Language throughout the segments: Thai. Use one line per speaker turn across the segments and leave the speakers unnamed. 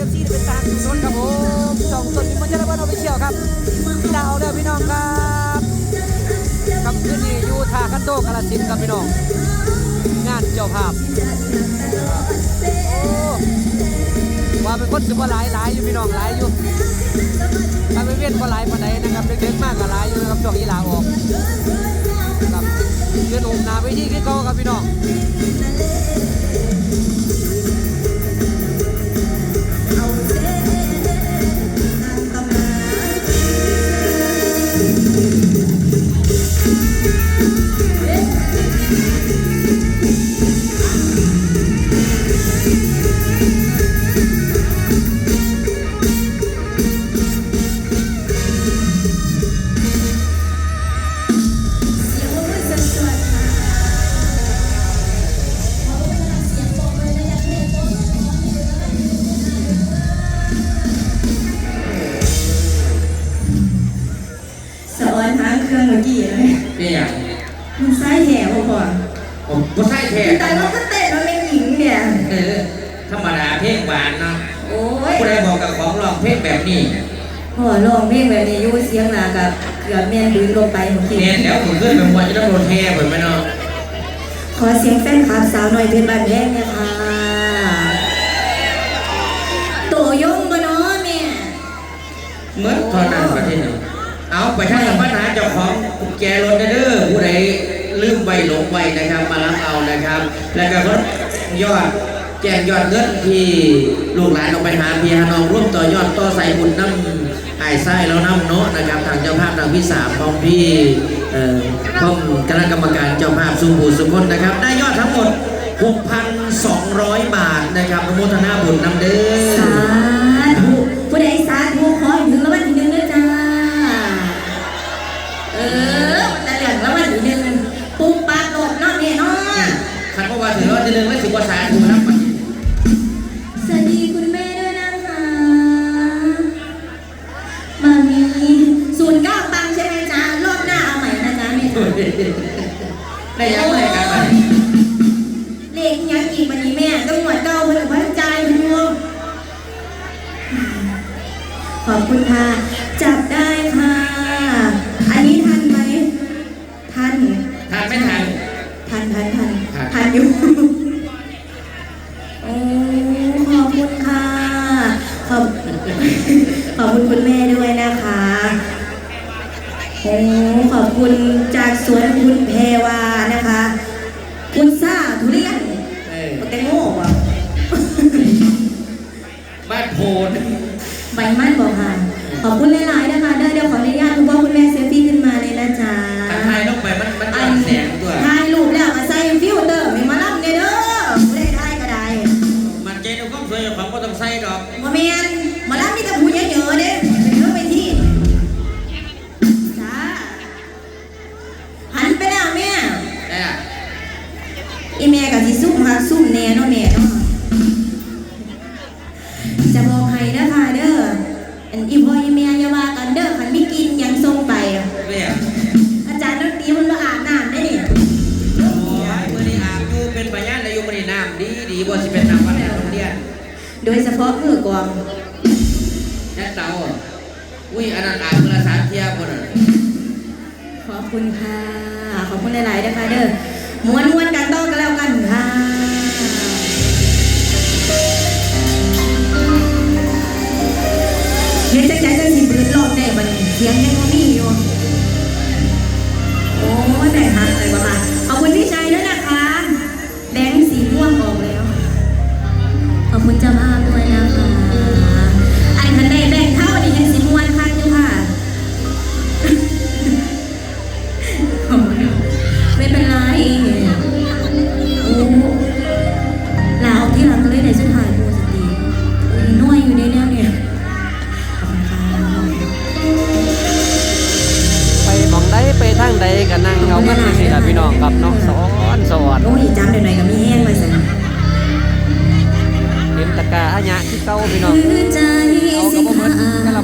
เอฟซีเป็นตาสุนครับผมสองต้นมีมันจะระเบิดเอาไปเชี่ยวครับดาวเด้อพี่น้องครับครับคืนนี้อยู่ทากันโตกาลสินครับพี่น้อง งานเจ้าภาพโอ้ว่าเป็นคนสิบ่หลายหลายอยู่พี่น้องหลายอยู่ถ้าไปเวียนบ่หลายปานใดนะครับเด็กๆมากก็หลายอยู่นะครับช่วงนี้ลาออกครับยืนอุ้มนาไปที่คือเก่าครับพี่น้อง
เพ
ลงหวานเนาะ
โอ้ย
ผู้ใดบอกกับของร้องเพลงแบบนี้
พอลองเพลงแบบนี้อยู่เสียงหนากับเกือบแม่นดึงลงไปเมื่อกี้
เนี่ยแล้วผมขึ้นเป็นวันจะต้องโดนแท้เหมือนไหมเนาะ
ขอเสียงแฟนคลับสาวหน่อยเพชรบ้านแรกเนะคะโตยงบ่เนาะแม่
เมื่อตอนนั้นประเทศนี้เอาไปทางสัมปัญหาเจ้าของกุญแจรถเด้อผู้ใดลืมไว้หลงไว้นะครับมารับเอานะครับ แล้วก็รถยอด แจ้งยอดเงินที่ลูกหลานเอาไปหาพี่หาน้องร่วมต่อยอดต่อใส่บุญน้ำไอ้ไส้แล้วน้ำเนาะนะครับทางเจ้าภาพทางพี่สามพร้อมพี่เอ่อพร้อมคณะกรรมการเจ้าภาพสุภูสุคนนะครับ ได้ยอดทั้งหมด 6,200 บาทนะครับอนุโมทนาบุญน้ำเด้
สา
อ
ธุผู้ใดสาธุขอให้ถึงรางวัลที่หนึ่งเด้อจ้า เออมันจะเหลืองรางวัลที่หนึ่งปุ๊บปากโดดเนาะแม่เนาะ
คันเพราะว่าถือว่าที่หนึ่งและสิบว่าสายถูกนับ
ขอบคุณค่ะ จับได้ค่ะ อันนี้ทันไหมทัน
ทานไม่ทัน
ทันทันทัน
ทัน
ทันอยู่ โอ้ขอบคุณค่ะ ขอบขอบคุณคุณแม่ด้วยนะคะโอ้ขอบคุณจากสวนคุณเพวานะคะ คุณซ่าทุเรียน
เออ
แตงโม่ว่ะ
บ้านโพน
ใบ มันบอกค่ะขอบคุณหลายๆนะคะได้เดี๋ยวขออนุญาตคุณพ่อคุณแม่เซฟฟี่ขึ้นมาเลยนะจ๊ะ
ทางไทยลงไปมันมันย้อนแสงด้วย
เตาอะอุ้ยอันนั้นอาบ
เมื่อละสามเที่ยบคนอะ
ขอบคุณค่ะ ขอบคุณหลายๆนะคะเด้อม้วนม้วนๆกันต้อกันแล้วกันค่ะเฮ็ดจังใจจังสิปืนรอบแน่บัดนี้เสียงยังบ่
มีอ
ยู่
เห็นตะกาอะยะที่เก่าพี่น้อง
คือใจ
เอา
สิ
ก็บ่เหมื
ขา
อนกันละ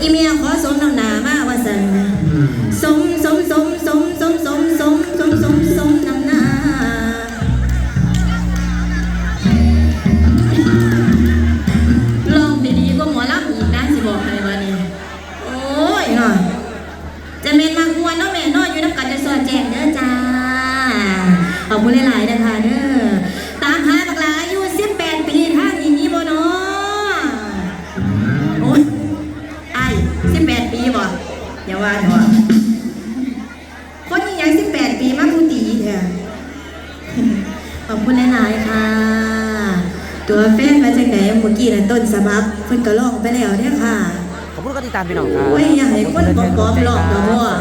อี
เมียขอสมน้ำหนามาว่าสันสมสมสม ปีบ่อย่าว่าเถอะคนยังยังสิบแปดปีมากกูตีเนี่ยขอบคุณหลายๆค่ะ ตัวแฟนมาจากไหนเมื่อกี้นันต้นสมับเพิ่นก็ลองไปแล้วเนี่ยค่ะ
ขอบคุณก็ติดตามพี่น้องครับ
โอ้ยอยากให้คนปลอมๆหลอกเนาะ